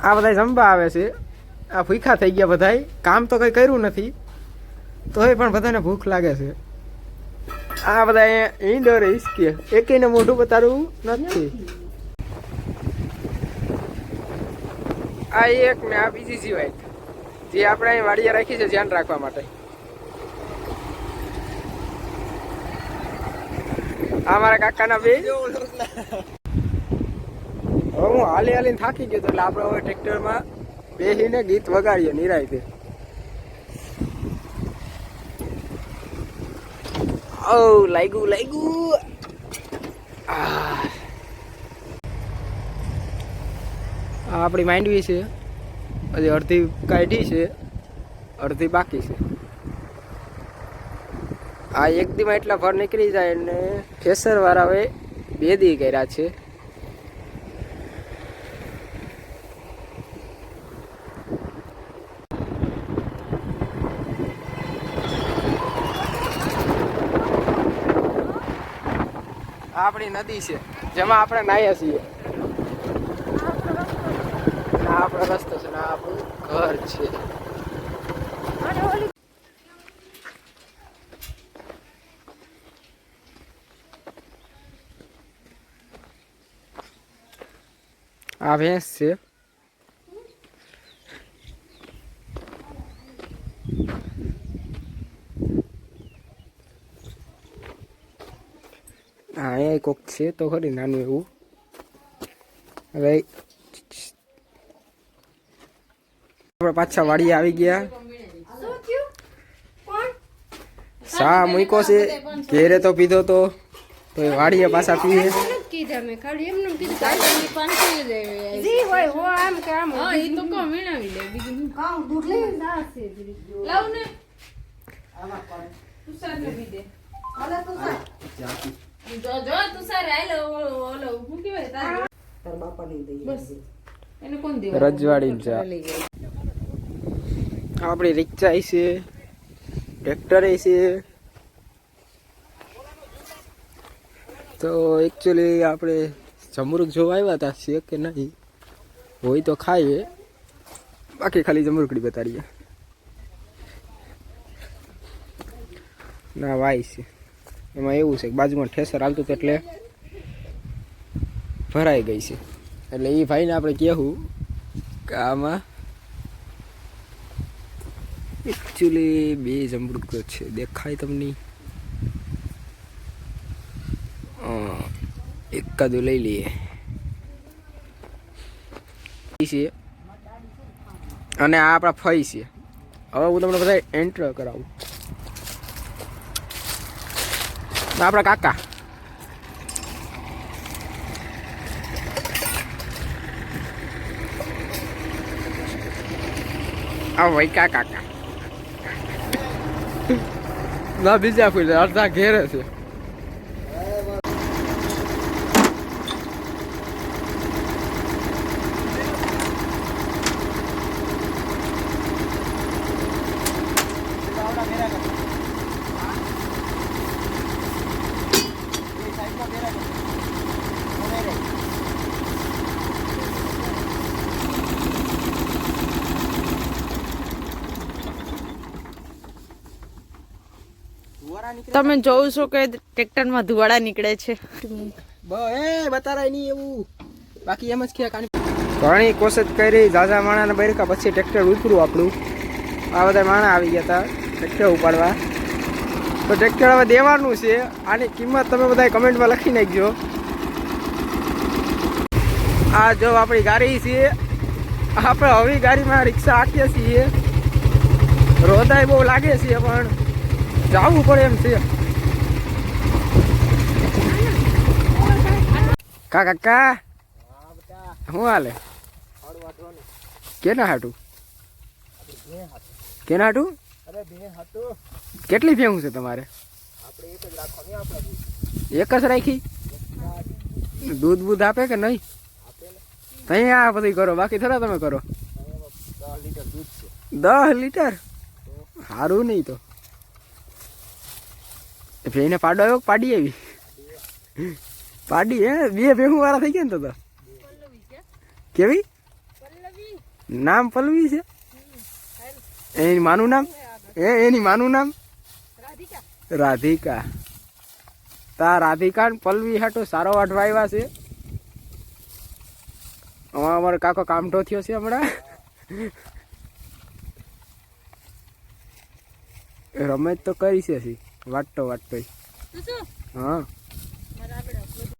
આ બધા જમવા આવે છે. આ ભૂખા થઈ ગયા બધાય. કામ તો કંઈ કર્યું નથી. તોય પણ બધાને ભૂખ લાગે છે. આ બધા ઇન્ડોર હિસકે એકેયને મોઢું બતાડવું નથી. આ એક ને આ બીજી જીવાય. જે આપણે અહીં વાડિયા રાખી છે ધ્યાન રાખવા માટે. આ મારા કાકાના બે. હવે હું હાલી હાલીને થાકી ગયો એટલે આપણે હવે ટ્રેક્ટરમાં બેસીને ગીત વગાડીએ નિરાયતે. ઓ લાગ્યું લાગ્યું. આપણી માંડવી છે. હજી અડધી કાઢી છે. અડધી બાકી છે. આ એક દીમાં એટલા ભર નીકળી જાય ને ફેસર વાળાએ બે દી કર્યા છે. આપણી નદી છે, જેમાં આપણે નાહીએ છીએ. આપણો રસ્તો છે ને આપણું ઘર છે. આ ભેંસ છે. અહીંયા કોક છે તો ખરી નાનું એવું. હવે આપણે પાછા વાડીએ આવી ગયા. સા મૂકો છે? ઘેરે તો પીધો તો. તો એ વાડીએ પાછા પીએ. કીધા મેં જી હા તો ના તો. જો બસ. એને કોણ દેવા? રજવાડી ચા આપણી રિક્ષા છે ટ્રેક્ટર છે. તો એકચ્યુઅલી આપણે જમરૂક જોવા આવ્યા હતા છે કે નહીં? હોય તો ખાઈએ. બાકી ખાલી જમરૂકડી બતાડીએ. ના વાય છે. એમાં એવું છે કે બાજુમાં ઠેસર આવતું હતું એટલે ભરાઈ ગઈ છે. એટલે એ ભાઈને આપણે કહેવું કે આમાં એકચ્યુઅલી બે જમરૂક છે. દેખાય તમને? એક એકાદું લઈ લઈએ. છે. અને આ આપણા ફઈ છે. હવે હું તમને બધા એન્ટર કરાવું. આ આપણા કાકા આ વૈકા કાકા ના બીજા કોઈ અડધા ઘેરે છે તમે જોઉં છો કે ટ્રેક્ટરમાં ધુવાડા નીકળે છે. બતારાય નહીં એવું. બાકી એમ જ ઘણી કોશિશ કરી, ઝાઝા માણાને બરકા પછી ટ્રેક્ટર ઉતરું આપણું. આ બધા માણા આવી ગયા હતા ટ્રેક્ટર ઉપાડવા. તો ટ્રેક્ટર હવે દેવાનું છે. આની કિંમત તમે બધા કમેન્ટમાં લખી નાખજો. આ જો આપણી ગાડી છે. આપણે હવે ગાડીમાં રિક્ષા આખીએ છીએ. રોદાય બહુ લાગે છે પણ. જવું પડે એમ છે કા કાકા શું હાલે કેના હાટું કેના હાટું કેટલી ભેહું છે તમારે? એક જ રાખી દૂધ બૂધ આપે કે નહીં? તઈ આ બધી કરો, બાકી થોડા તમે કરો. દસ લીટર સારું નહીં તો. ભેઈને પાડો આવ્યો પાડી આવી? પાડી હે? બે ભેહું વાળા થઈ ગયા ને તો કેવી? નામ પલવી છે? એની માનું નામ? એ એની માનું નામ? રાધિકા. તા રાધિકા ને પલવી હાટો સારો વાટવા આવ્યા છે. હમણાં અમારો કાકો કામઠો થયો છે હમણાં. રમત તો કરી છે. વાટતો વાટતો હા.